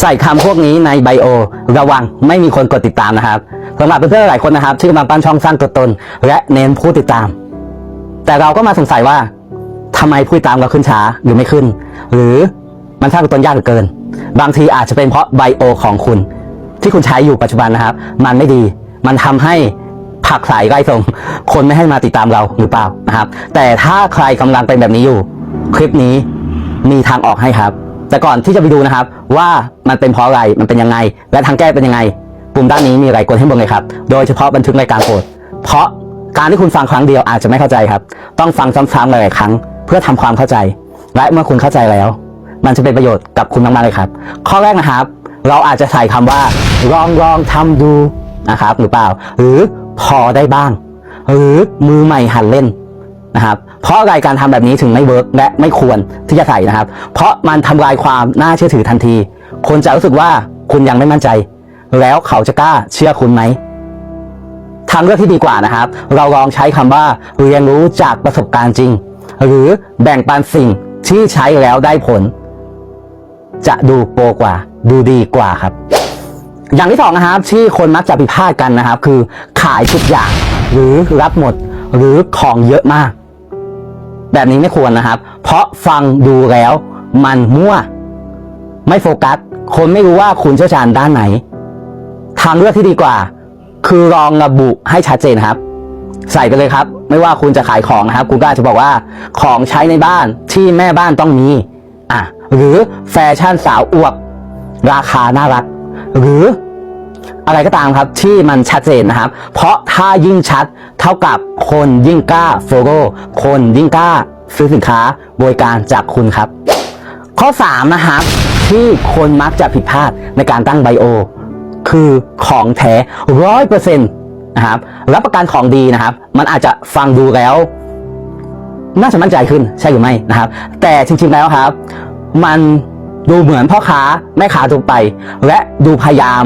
ใส่คำพวกนี้ในไบโอ ระวังไม่มีคนกดติดตามนะครับสำหรับเพื่อนๆหลายคนนะครับที่กำลังปั้นช่องสร้างตัวตน และเน้นผู้ติดตาม แต่เราก็มาสงสัยว่าทำไมผู้ติดตามเราขึ้นช้าหรือไม่ขึ้น หรือมันสร้างตัวตนยากเหลือเกิน บางทีอาจจะเป็นเพราะไบโอของคุณ ที่คุณใช้อยู่ปัจจุบันนะครับ มันไม่ดี มันทำให้ผักสายไล่ส่งคนไม่ให้มาติดตามเราหรือเปล่านะครับ แต่ถ้าใครกำลังเป็นแบบนี้อยู่ คลิปนี้มีทางออกให้ครับ แต่ก่อนที่จะไปดูนะครับ ว่ามันเป็นเพราะอะไรมันเป็นยังไง และทางแก้เป็นยังไง ปุ่มด้านนี้มีอะไรกดให้หมดเลยครับ โดยเฉพาะบันทึกรายการโปรดเพราะการที่คุณฟังครั้งเดียวอาจจะไม่เข้าใจครับ ต้องฟังซ้ำๆหลายๆครั้ง เพื่อทำความเข้าใจ และเมื่อคุณเข้าใจแล้ว มันจะเป็นประโยชน์กับคุณมากๆเลยครับ ข้อแรกนะครับ เราอาจจะใส่คำว่าลองลองทำดูนะครับหรือเปล่า หรือพอได้บ้าง หรือมือใหม่หัดเล่น นะครับ เพราะอะไรการทำแบบนี้ถึงไม่เวิร์กและไม่ควรที่จะใส่นะครับ เพราะมันทำลายความน่าเชื่อถือทันที คนจะรู้สึกว่าคุณยังไม่มั่นใจ แล้วเขาจะกล้าเชื่อคุณไหมทางเลือกที่ดีกว่านะครับ เราลองใช้คำว่าเรียนรู้จากประสบการณ์จริง หรือแบ่งปันสิ่งที่ใช้แล้วได้ผล จะดูโปรกว่า ดูดีกว่าครับ อย่างที่สองนะครับ ที่คนมักจะผิดพลาดกันนะครับ คือขายทุกอย่าง หรือรับหมด หรือของเยอะมาก แบบนี้ไม่ควรนะครับ เพราะฟังดูแล้ว มันมั่ว ไม่โฟกัส คนไม่รู้ว่าคุณเชี่ยวชาญด้านไหน ทางเลือกที่ดีกว่า คือลองระบุให้ชัดเจนครับ ใส่ไปเลยครับ ไม่ว่าคุณจะขายของนะครับ คุณก็อาจจะบอกว่าของใช้ในบ้านที่แม่บ้านต้องมี อะ หรือแฟชั่นสาวอวบราคาน่ารัก หรือ อะไรก็ตามครับที่มันชัดเจนนะครับ เพราะถ้ายิ่งชัดเท่ากับคนยิ่งกล้าโฟโลคนยิ่งกล้าซื้อสินค้าบริการจากคุณครับ ข้อ 3 นะครับ ที่คนมักจะผิดพลาดในการตั้งไบโอ คือของแท้ร้อยเปอร์เซ็นต์นะครับรับประกันของดีนะครับ มันอาจจะฟังดูแล้ว น่าจะมั่นใจขึ้นใช่หรือไม่นะครับ แต่จริงๆแล้วครับ มันดูเหมือนพ่อค้าแม่ค้าทั่วไป และดูพยายาม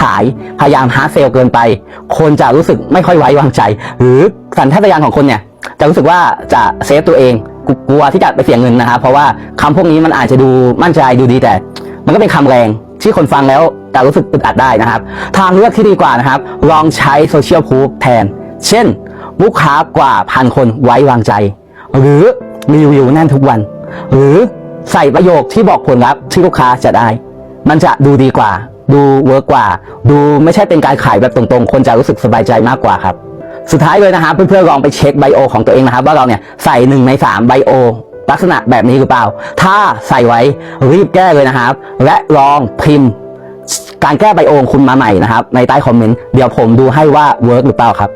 ขายพยายามหาเซลล์เกินไป คนจะรู้สึกไม่ค่อยไว้วางใจ หรือสัญชาตญาณของคนเนี่ยจะรู้สึกว่าจะเซฟตัวเองกลัวที่จะไปเสียเงินนะครับเพราะว่าคำพวกนี้มันอาจจะดูมั่นใจดูดีแต่ มันก็เป็นคำแรงที่คนฟังแล้วจะรู้สึกอึดอัดได้นะครับ ทางเลือกที่ดีกว่านะครับ ลองใช้โซเชียลพูฟแทน เช่น ลูกค้ากว่าพันคนไว้วางใจ หรือรีวิวแน่นทุกวัน หรือใส่ประโยคที่บอกผลลัพธ์ที่ลูกค้าจะได้ มันจะดูดีกว่า ดูเวิร์กกว่า ดูไม่ใช่เป็นการขายแบบตรงๆ คนจะรู้สึกสบายใจมากกว่าครับ สุดท้ายเลยนะครับ เพื่อนๆลองไปเช็คไบโอของตัวเองนะครับ ว่าเราเนี่ยใส่หนึ่งในสามไบโอลักษณะแบบนี้หรือเปล่า ถ้าใส่ไว้รีบแก้เลยนะครับ และลองพิมพ์ การแก้ไบโอคุณมาใหม่นะครับ ในใต้คอมเมนต์เดี๋ยวผมดูให้ว่าเวิร์กหรือเปล่าครับ